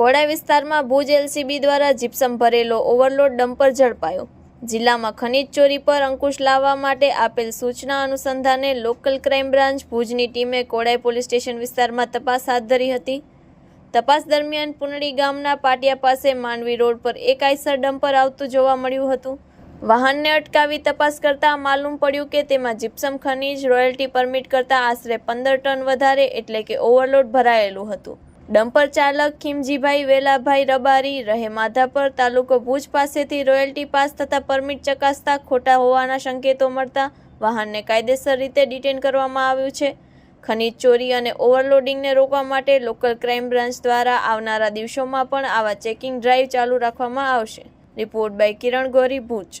કોડા વિસ્તારમાં ભુજ એલસીબી દ્વારા જીપ્સમ ભરેલો ઓવરલોડ ડમ્પર ઝડપાયો. જિલ્લામાં ખનીજ ચોરી પર અંકુશ લાવવા માટે આપેલ સૂચના અનુસંધાને લોકલ ક્રાઇમ બ્રાન્ચ ભુજની ટીમે કોડાઈ પોલીસ સ્ટેશન વિસ્તારમાં તપાસ હાથ ધરી હતી. તપાસ દરમિયાન પુનડી ગામના પાટિયા પાસે માંડવી રોડ પર એક આઈસર ડમ્પર આવતું જોવા મળ્યું હતું. વાહનને અટકાવી તપાસ કરતા માલુમ પડ્યું કે તેમાં જીપ્સમ ખનીજ રોયલ્ટી પરમિટ કરતાં આશરે પંદર ટન વધારે એટલે કે ઓવરલોડ ભરાયેલું હતું. ડમ્પર ચાલક ખીમજીભાઈ વેલાભાઈ રબારી રહે માધાપર તાલુકો ભુજ પાસેથી રોયલ્ટી પાસ થતા પરમિટ ચકાસતા ખોટા હોવાના સંકેતો મળતા વાહનને કાયદેસર રીતે ડિટેન કરવામાં આવ્યું છે. ખનીજ ચોરી અને ઓવરલોડિંગને રોકવા માટે લોકલ ક્રાઇમ બ્રાન્ચ દ્વારા આવનારા દિવસોમાં પણ આવા ચેકિંગ ડ્રાઈવ ચાલુ રાખવામાં આવશે. Report by Kiran Gori Bhuj.